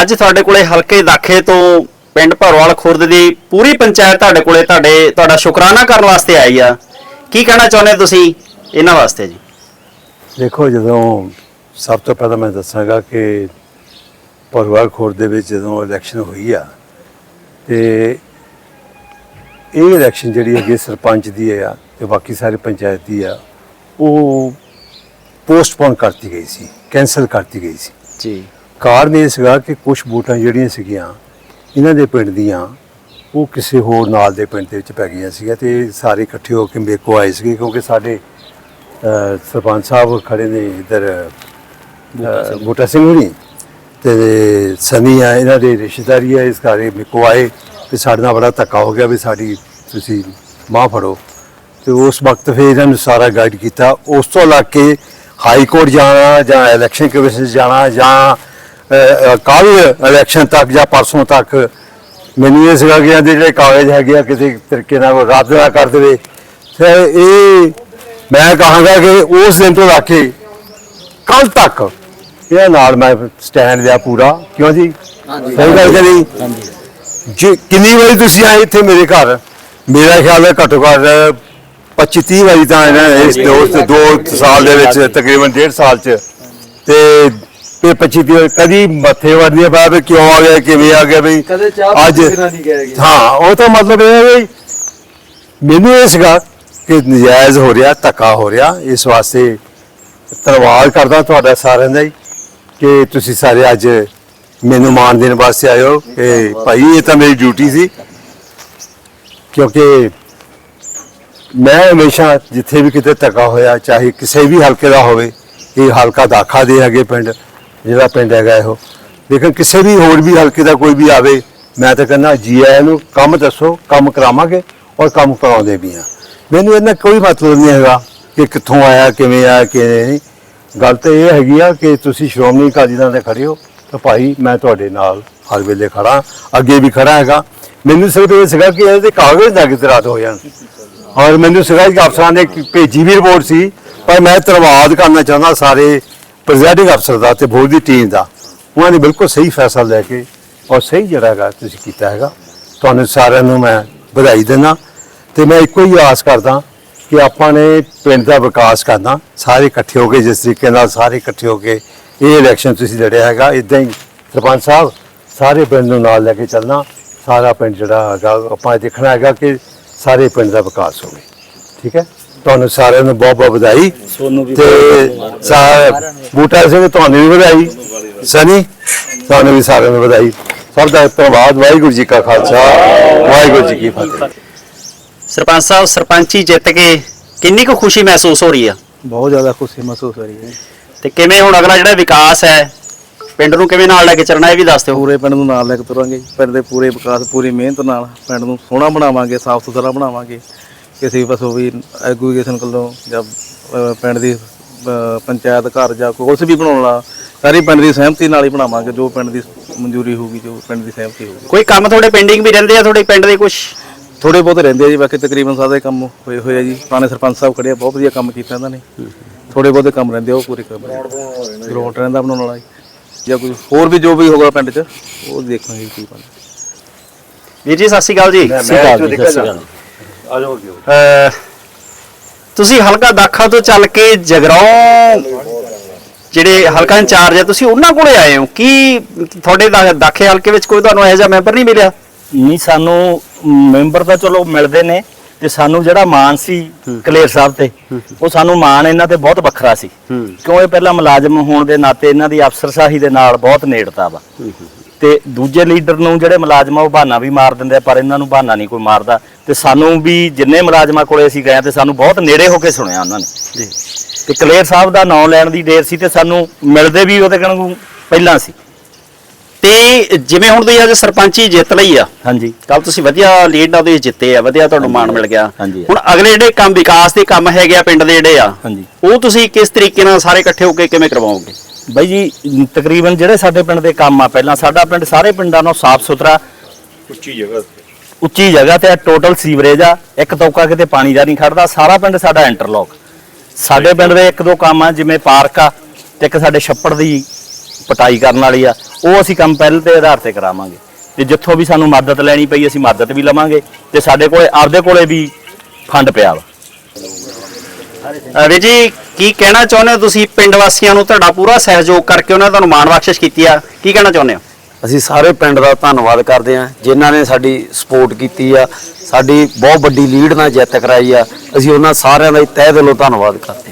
ਅੱਜ ਤੁਹਾਡੇ ਕੋਲੇ ਹਲਕੇ ਦਾਖੇ ਤੋਂ ਪਿੰਡ ਭਰਵਾਲ ਖੁਰਦ ਦੀ ਪੂਰੀ ਪੰਚਾਇਤ ਤੁਹਾਡੇ ਕੋਲੇ ਤੁਹਾਡੇ, ਤੁਹਾਡਾ ਸ਼ੁਕਰਾਨਾ ਕਰਨ ਵਾਸਤੇ ਆਈ ਆ। ਕੀ ਕਹਿਣਾ ਚਾਹੁੰਦੇ ਤੁਸੀਂ ਇਹਨਾਂ ਵਾਸਤੇ ਜੀ? ਦੇਖੋ, ਜਦੋਂ ਸਭ ਤੋਂ ਪਹਿਲਾਂ ਮੈਂ ਦੱਸਾਂਗਾ ਕਿ ਭਰਵਾਲ ਖੁਰਦ ਦੇ ਵਿੱਚ ਜਦੋਂ ਇਲੈਕਸ਼ਨ ਹੋਈ ਆ, ਤੇ ਇਹ ਇਲੈਕਸ਼ਨ ਜਿਹੜੀ ਹੈਗੀ ਸਰਪੰਚ ਦੀ ਆ ਤੇ ਬਾਕੀ ਸਾਰੇ ਪੰਚਾਇਤ ਦੀ ਆ, ਉਹ ਪੋਸਟਪੋਨ ਕਰਤੀ ਗਈ ਸੀ ਕੈਨਸਲ ਕਰਤੀ ਗਈ ਸੀ। ਜੀ। ਕਾਰਨ ਇਹ ਸੀਗਾ ਕਿ ਕੁਝ ਵੋਟਾਂ ਜਿਹੜੀਆਂ ਸੀਗੀਆਂ ਇਹਨਾਂ ਦੇ ਪਿੰਡ ਦੀਆਂ ਉਹ ਕਿਸੇ ਹੋਰ ਨਾਲ ਦੇ ਪਿੰਡ ਦੇ ਵਿੱਚ ਪੈ ਗਈਆਂ ਸੀਗੀਆਂ ਤੇ ਸਾਰੇ ਇਕੱਠੇ ਹੋ ਕੇ ਮੇਰੇ ਕੋਲ ਆਏ ਸੀਗੇ ਕਿਉਂਕਿ ਸਾਡੇ ਸਰਪੰਚ ਸਾਹਿਬ ਖੜੇ ਨੇ ਇੱਧਰ ਬੂਟਾ ਸਿੰਘ। ਹੁਣੀ ਤੇ ਸਨੀ ਆ ਇਹਨਾਂ ਦੇ ਰਿਸ਼ਤੇਦਾਰੀ ਆ ਇਸ ਘਰੇ ਮੇਰੇ ਕੋਲ ਆਏ ਤੇ ਸਾਡੇ ਨਾਲ ਬੜਾ ਧੱਕਾ ਹੋ ਗਿਆ ਵੀ ਸਾਡੀ ਤੁਸੀਂ ਮਾਂ ਫੜੋ। ਤੇ ਉਸ ਵਕਤ ਫਿਰ ਇਹਨਾਂ ਨੂੰ ਸਾਰਾ ਗਾਈਡ ਕੀਤਾ। ਉਸ ਤੋਂ ਲੱਗ ਕੇ ਹਾਈ ਕੋਰਟ ਜਾਣਾ ਜਾਂ ਇਲੈਕਸ਼ਨ ਕਮਿਸ਼ਨ ਜਾਣਾ ਜਾਂ ਕੱਲ ਇਲੈਕਸ਼ਨ ਤੱਕ ਜਾਂ ਪਰਸੋਂ ਤੱਕ ਮੈਨੂੰ ਇਹ ਸੀਗਾ ਕਿ ਜਿਹੜੇ ਕਾਗਜ਼ ਹੈਗੇ ਆ ਕਿਸੇ ਤਰੀਕੇ ਨਾਲ ਉਹ ਰੱਦ ਨਾ ਕਰ ਦੇਵੇ। ਤੇ ਇਹ ਮੈਂ ਕਹਾਂਗਾ ਕਿ ਉਸ ਦਿਨ ਤੋਂ ਲੱਗ ਕੇ ਕੱਲ ਤੱਕ ਇਹ ਨਾਲ ਮੈਂ ਸਟੈਂਡ ਲਿਆ ਪੂਰਾ। ਕਿਉਂ ਜੀ? ਸਹੀ ਗੱਲ ਕਰੀ? ਜੀ ਕਿੰਨੀ ਵਾਰੀ ਤੁਸੀਂ ਆਏ ਇੱਥੇ ਮੇਰੇ ਘਰ? ਮੇਰਾ ਖਿਆਲ ਹੈ ਘੱਟੋ ਘੱਟ 25 30 ਵਾਰੀ ਤਾਂ ਇਹਨਾਂ ਨੇ ਇਸ ਦੋਸਤ ਦੋ ਸਾਲ ਦੇ ਵਿੱਚ ਤਕਰੀਬਨ ਡੇਢ ਸਾਲ ਚ। ਤੇ ਇਹ 25 30 ਕਦੀ ਮੱਥੇ ਵੜਦੀਆਂ ਪਾ ਵੀ ਕਿਉਂ ਆ ਗਿਆ ਕਿਵੇਂ ਆ ਗਿਆ ਕਦੇ ਚਾਹ ਅੱਜ ਨਹੀਂ। ਹਾਂ ਉਹ ਤਾਂ ਮਤਲਬ ਇਹ ਹੈ ਵੀ ਮੈਨੂੰ ਇਹ ਸੀਗਾ ਕਿ ਨਜਾਇਜ਼ ਹੋ ਰਿਹਾ ਧੱਕਾ ਹੋ ਰਿਹਾ। ਇਸ ਵਾਸਤੇ ਧੰਨਵਾਦ ਕਰਦਾ ਤੁਹਾਡਾ ਸਾਰਿਆਂ ਦਾ ਹੀ ਕਿ ਤੁਸੀਂ ਸਾਰੇ ਅੱਜ ਮੈਨੂੰ ਮਾਣ ਦੇਣ ਵਾਸਤੇ ਹੋ। ਕਿ ਭਾਈ ਇਹ ਤਾਂ ਮੇਰੀ ਡਿਊਟੀ ਸੀ। ਕਿਉਂਕਿ ਮੈਂ ਹਮੇਸ਼ਾ ਜਿੱਥੇ ਵੀ ਕਿਤੇ ਧੱਕਾ ਹੋਇਆ, ਚਾਹੇ ਕਿਸੇ ਵੀ ਹਲਕੇ ਦਾ ਹੋਵੇ, ਇਹ ਹਲਕਾ ਦਾਖਾ ਦੇ ਹੈਗੇ ਪਿੰਡ, ਜਿਹੜਾ ਪਿੰਡ ਹੈਗਾ ਇਹੋ। ਲੇਕਿਨ ਕਿਸੇ ਵੀ ਹੋਰ ਵੀ ਹਲਕੇ ਦਾ ਕੋਈ ਵੀ ਆਵੇ, ਮੈਂ ਤਾਂ ਕਹਿੰਦਾ ਜੀ ਆਇਆਂ ਨੂੰ ਕੰਮ ਦੱਸੋ, ਕੰਮ ਕਰਾਵਾਂਗੇ ਔਰ ਕੰਮ ਕਰਾਉਂਦੇ ਵੀ ਆ ਮੈਨੂੰ ਇਹਨਾਂ ਕੋਈ ਮਤਲਬ ਨਹੀਂ ਹੈਗਾ ਕਿ ਕਿੱਥੋਂ ਆਇਆ, ਕਿਵੇਂ ਆਇਆ, ਕਿਵੇਂ ਨਹੀਂ। ਗੱਲ ਤਾਂ ਇਹ ਹੈਗੀ ਆ ਕਿ ਤੁਸੀਂ ਸ਼੍ਰੋਮਣੀ ਅਕਾਲੀ ਦਲ ਦੇ ਖੜੇ ਹੋ, ਤਾਂ ਭਾਈ ਮੈਂ ਤੁਹਾਡੇ ਨਾਲ ਹਰ ਵੇਲੇ ਖੜਾ, ਅੱਗੇ ਵੀ ਖੜਾ ਹੈਗਾ। ਮੈਨੂੰ ਸਿਰਫ ਇਹ ਸੀਗਾ ਕਿ ਇਹਦੇ ਕਾਗਜ਼ ਨਾ ਕਿਤੇ ਰਾਤ ਹੋ ਜਾਣ। ਔਰ ਮੈਨੂੰ ਸੀਗਾ ਅਫਸਰਾਂ ਨੇ ਭੇਜੀ ਵੀ ਰਿਪੋਰਟ ਸੀ, ਪਰ ਮੈਂ ਧੰਨਵਾਦ ਕਰਨਾ ਚਾਹੁੰਦਾ ਸਾਰੇ ਪ੍ਰੈਜ਼ਾਈਡਿੰਗ ਅਫਸਰ ਦਾ ਤੇ ਬੋਰਡ ਦੀ ਟੀਮ ਦਾ। ਉਹਨਾਂ ਨੇ ਬਿਲਕੁਲ ਸਹੀ ਫੈਸਲਾ ਲੈ ਕੇ ਔਰ ਸਹੀ ਜਿਹੜਾ ਹੈਗਾ ਤੁਸੀਂ ਕੀਤਾ ਹੈਗਾ। ਤੁਹਾਨੂੰ ਸਾਰਿਆਂ ਨੂੰ ਮੈਂ ਵਧਾਈ ਦਿੰਦਾ ਤੇ ਮੈਂ ਇੱਕੋ ਹੀ ਆਸ ਕਰਦਾ ਕਿ ਆਪਾਂ ਨੇ ਪਿੰਡ ਦਾ ਵਿਕਾਸ ਕਰਨਾ, ਸਾਰੇ ਇਕੱਠੇ ਹੋ ਕੇ ਜਿਸ ਤਰੀਕੇ ਨਾਲ ਸਾਰੇ ਇਕੱਠੇ ਹੋ ਕੇ ਇਹ ਇਲੈਕਸ਼ਨ ਤੁਸੀਂ ਲੜਿਆ ਹੈਗਾ ਇਦਾਂ ਹੀ ਸਰਪੰਚ ਸਾਹਿਬ, ਸਾਰੇ ਪਿੰਡ ਨੂੰ ਨਾਲ ਲੈ ਕੇ ਚੱਲਣਾ, ਸਾਰਾ ਪਿੰਡ ਜਿਹੜਾ ਹੈਗਾ, ਆਪਾਂ ਇਹ ਦੇਖਣਾ ਹੈਗਾ ਕਿ ਸਾਰੇ ਪਿੰਡ ਦਾ ਵਿਕਾਸ ਹੋਵੇ ਠੀਕ ਹੈ? ਤੁਹਾਨੂੰ ਸਾਰਿਆਂ ਨੂੰ ਬਹੁਤ ਬਹੁਤ ਵਧਾਈ ਤੇ ਸਾ- ਬੂਟਾ ਸਿੰਘ ਤੁਹਾਨੂੰ ਵੀ ਵਧਾਈ। ਸਨੀ ਤੁਹਾਨੂੰ ਵੀ ਸਾਰਿਆਂ ਨੂੰ ਵਧਾਈ। ਸਭ ਦਾ ਧੰਨਵਾਦ ਵਾਹਿਗੁਰੂ ਜੀ ਕਾ ਖਾਲਸਾ ਵਾਹਿਗੁਰੂ ਜੀ ਕੀ ਫਤਿਹ। ਸਰਪੰਚ ਸਾਹਿਬ ਸਰਪੰਚੀ ਜਿੱਤ ਕੇ ਕਿੰਨੀ ਕੁ ਖੁਸ਼ੀ ਮਹਿਸੂਸ ਹੋ ਰਹੀ ਆ? ਬਹੁਤ ਜ਼ਿਆਦਾ ਖੁਸ਼ੀ ਮਹਿਸੂਸ ਹੋ ਰਹੀ ਹੈ। ਤੇ ਕਿਵੇਂ ਹੁਣ ਅਗਲਾ ਜਿਹੜਾ ਵਿਕਾਸ ਹੈ ਪਿੰਡ ਨੂੰ ਕਿਵੇਂ ਨਾਲ ਲੈ ਕੇ ਚੱਲਣਾ ਇਹ ਵੀ ਦੱਸ ਦਿਓ। ਪੂਰੇ ਪਿੰਡ ਨੂੰ ਨਾਲ ਲੈ ਕੇ ਤੁਰਾਂਗੇ ਜੀ। ਪਿੰਡ ਦੇ ਪੂਰੇ ਵਿਕਾਸ ਪੂਰੀ ਮਿਹਨਤ ਨਾਲ ਪਿੰਡ ਨੂੰ ਸੋਹਣਾ ਬਣਾਵਾਂਗੇ ਸਾਫ਼ ਸੁਥਰਾ ਬਣਾਵਾਂਗੇ। ਕਿਸੇ ਵੀ ਪਾਸੋਂ ਵੀ ਐਗੂਗੇਸ਼ਨ ਵੱਲੋਂ ਜਾਂ ਅਹ, ਪਿੰਡ ਦੀ ਅਹ, ਪੰਚਾਇਤ ਘਰ ਜਾਂ ਕੁਛ ਵੀ ਬਣਾਉਣ ਵਾਲਾ ਸਾਰੀ ਪਿੰਡ ਦੀ ਸਹਿਮਤੀ ਨਾਲ ਹੀ ਬਣਾਵਾਂਗੇ। ਜੋ ਪਿੰਡ ਦੀ ਮਨਜ਼ੂਰੀ ਹੋਊਗੀ ਜੋ ਪਿੰਡ ਦੀ ਸਹਿਮਤੀ ਹੋਊਗੀ। ਕੋਈ ਕੰਮ ਤੁਹਾਡੇ ਪੈਂਡਿੰਗ ਵੀ ਰਹਿੰਦੇ ਆ ਤੁਹਾਡੇ ਪਿੰਡ ਦੇ ਕੁਝ ਥੋੜੇ ਬਹੁਤ ਰਹਿੰਦੇ ਆ ਜੀ ਬਾਕੀ ਤਕਰੀਬਨ ਸਾਰੇ ਕੰਮ ਹੋਏ ਹੋਏ ਆ ਜੀ। ਪੁਰਾਣੇ ਸਰਪੰਚ ਸਾਹਿਬ ਖੜੇ ਆ ਬਹੁਤ ਵਧੀਆ ਕੰਮ ਕੀਤਾ ਇਹਨਾਂ ਨੇ। ਥੋੜੇ ਬਹੁਤੇ ਕੰਮ ਰਹਿੰਦੇ ਆ ਉਹ ਪੂਰੇ ਕਰ ਗਰਾਊਂਡ ਰਹਿੰਦਾ ਬਣਾਉਣ ਵਾਲਾ ਜੀ। ਜਾਂ ਕੋਈ ਹੋਰ ਵੀ ਜੋ ਵੀ ਹੋਗਾ ਪਿੰਡ 'ਚ ਉਹ ਦੇਖਾਂਗੇ ਕੀ ਬਣਦਾ। ਵੀਰ ਜੀ ਸਤਿ ਸ਼੍ਰੀ ਅਕਾਲ ਜੀ। ਆ ਜਾਓ ਜੀ। ਅਹ, ਤੁਸੀਂ ਹਲਕਾ ਦਾਖਾ ਤੋਂ ਚੱਲ ਕੇ ਜਗਰਾਉਂ ਜਿਹੜੇ ਹਲਕਾ ਇੰਚਾਰਜ ਹੈ ਤੁਸੀਂ ਉਹਨਾਂ ਕੋਲੇ ਆਏ ਹੋ? ਕੀ ਤੁਹਾਡੇ ਦਾ- ਦਾਖੇ ਹਲਕੇ ਵਿੱਚ ਕੋਈ ਤੁਹਾਨੂੰ ਇਹੋ ਜਿਹਾ ਮੈਂਬਰ ਨਹੀਂ ਮਿਲਿਆ? ਨਹੀਂ ਸਾਨੂੰ ਮੈਂਬਰ ਤਾਂ ਚਲੋ ਮਿਲਦੇ ਨੇ। ਤੇ ਸਾਨੂੰ ਜਿਹੜਾ ਮਾਣ ਸੀ ਕਲੇਰ ਸਾਹਿਬ ਤੇ ਉਹ ਸਾਨੂੰ ਮਾਣ ਇਹਨਾਂ ਤੇ ਬਹੁਤ ਵੱਖਰਾ ਸੀ। ਕਿਉਂ ਇਹ ਪਹਿਲਾਂ ਮੁਲਾਜ਼ਮ ਹੋਣ ਦੇ ਨਾਤੇ ਇਹਨਾਂ ਦੀ ਅਫਸਰਸ਼ਾਹੀ ਦੇ ਨਾਲ ਬਹੁਤ ਨੇੜਤਾ ਵਾ। ਤੇ ਦੂਜੇ ਲੀਡਰ ਨੂੰ ਜਿਹੜੇ ਮੁਲਾਜ਼ਮ ਉਹ ਬਹਾਨਾ ਵੀ ਮਾਰ ਦਿੰਦੇ ਪਰ ਇਹਨਾਂ ਨੂੰ ਬਹਾਨਾ ਨਹੀਂ ਕੋਈ ਮਾਰਦਾ। ਤੇ ਸਾਨੂੰ ਵੀ ਜਿੰਨੇ ਮੁਲਾਜ਼ਮਾਂ ਕੋਲੇ ਅਸੀਂ ਗਏ ਤੇ ਸਾਨੂੰ ਬਹੁਤ ਨੇੜੇ ਹੋ ਕੇ ਸੁਣਿਆ ਉਹਨਾਂ ਨੇ। ਜੀ। ਤੇ ਕਲੇਰ ਸਾਹਿਬ ਦਾ ਨਾਂ ਲੈਣ ਦੀ ਦੇਰ ਸੀ ਤੇ ਸਾਨੂੰ ਮਿਲਦੇ ਵੀ ਉਹਦੇ ਕਣੂ ਪਹਿਲਾਂ ਸੀ। ਤੇ ਜਿਵੇਂ ਹੁਣ ਤੁਸੀਂ ਅੱਜ ਸਰਪੰਚੀ ਜਿੱਤ ਲਈ ਆ। ਹਾਂਜੀ। ਕੱਲ ਤੁਸੀਂ ਵਧੀਆ ਲੀਡ ਨਾਲ ਤੁਸੀਂ ਜਿੱਤੇ ਆ ਵਧੀਆ ਤੁਹਾਨੂੰ ਮਾਣ ਮਿਲ ਗਿਆ। ਹਾਂਜੀ। ਹੁਣ ਅਗਲੇ ਜਿਹੜੇ ਕੰਮ ਵਿਕਾਸ ਦੇ ਕੰਮ ਹੈਗੇ ਆ ਪਿੰਡ ਦੇ ਜਿਹੜੇ ਆ ਹਾਂਜੀ। ਉਹ ਤੁਸੀਂ ਕਿਸ ਤਰੀਕੇ ਨਾਲ ਸਾਰੇ ਇਕੱਠੇ ਹੋ ਕੇ ਕਿਵੇਂ ਕਰਵਾਓਗੇ? ਬਾਈ ਜੀ ਤਕਰੀਬਨ ਜਿਹੜੇ ਸਾਡੇ ਪਿੰਡ ਦੇ ਕੰਮ ਆ ਪਹਿਲਾਂ ਸਾਡਾ ਪਿੰਡ ਸਾਰੇ ਪਿੰਡਾਂ ਨਾਲੋਂ ਸਾਫ਼ ਸੁਥਰਾ ਉੱਚੀ ਜਗ੍ਹਾ ਉੱਚੀ ਜਗ੍ਹਾ ਤੇ ਟੋਟਲ ਸੀਵਰੇਜ ਆ ਇੱਕ ਤੌਕਾ ਕਿਤੇ ਪਾਣੀ ਦਾ ਨਹੀਂ ਖੜਦਾ ਸਾਰਾ ਪਿੰਡ ਸਾਡਾ ਇੰਟਰਲੌਕ ਸਾਡੇ ਪਿੰਡ ਦੇ ਇੱਕ ਦੋ ਕੰਮ ਆ ਜਿਵੇਂ ਪਾਰਕ ਆ ਤੇ ਇੱਕ ਸਾਡੇ ਛੱਪੜ ਦੀ ਪਟਾਈ ਕਰਨ ਵਾਲੀ ਆ ਉਹ ਅਸੀਂ ਕੰਮ ਪਹਿਲ ਦੇ ਆਧਾਰ ਤੇ ਕਰਾਵਾਂਗੇ। ਤੇ ਜਿੱਥੋਂ ਵੀ ਸਾਨੂੰ ਮਦਦ ਲੈਣੀ ਪਈ ਅਸੀਂ ਮਦਦ ਵੀ ਲਵਾਂਗੇ। ਤੇ ਸਾਡੇ ਕੋਲੇ ਆਪਦੇ ਕੋਲੇ ਵੀ ਫੰਡ ਪਿਆ ਵਾ। ਵੀਰ ਜੀ ਕੀ ਕਹਿਣਾ ਚਾਹੁੰਦੇ ਹੋ ਤੁਸੀਂ ਪਿੰਡ ਵਾਸੀਆਂ ਨੂੰ? ਤੁਹਾਡਾ ਪੂਰਾ ਸਹਿਯੋਗ ਕਰਕੇ ਉਹਨਾਂ ਨੇ ਤੁਹਾਨੂੰ ਮਾਣ ਬਖਸ਼ਿਸ਼ ਕੀਤੀ ਆ। ਕੀ ਕਹਿਣਾ ਚਾਹੁੰਦੇ ਹੋ? ਅਸੀਂ ਸਾਰੇ ਪਿੰਡ ਦਾ ਧੰਨਵਾਦ ਕਰਦੇ ਹਾਂ। ਜਿਨ੍ਹਾਂ ਨੇ ਸਾਡੀ ਸਪੋਰਟ ਕੀਤੀ ਆ। ਸਾਡੀ ਬਹੁਤ ਵੱਡੀ ਲੀਡ ਨਾਲ ਜਿੱਤ ਕਰਾਈ ਆ। ਅਸੀਂ ਉਹਨਾਂ ਸਾਰਿਆਂ ਦਾ ਹੀ ਤਹਿ ਦਿਲੋਂ ਧੰਨਵਾਦ ਕਰਦੇ ਹਾਂ।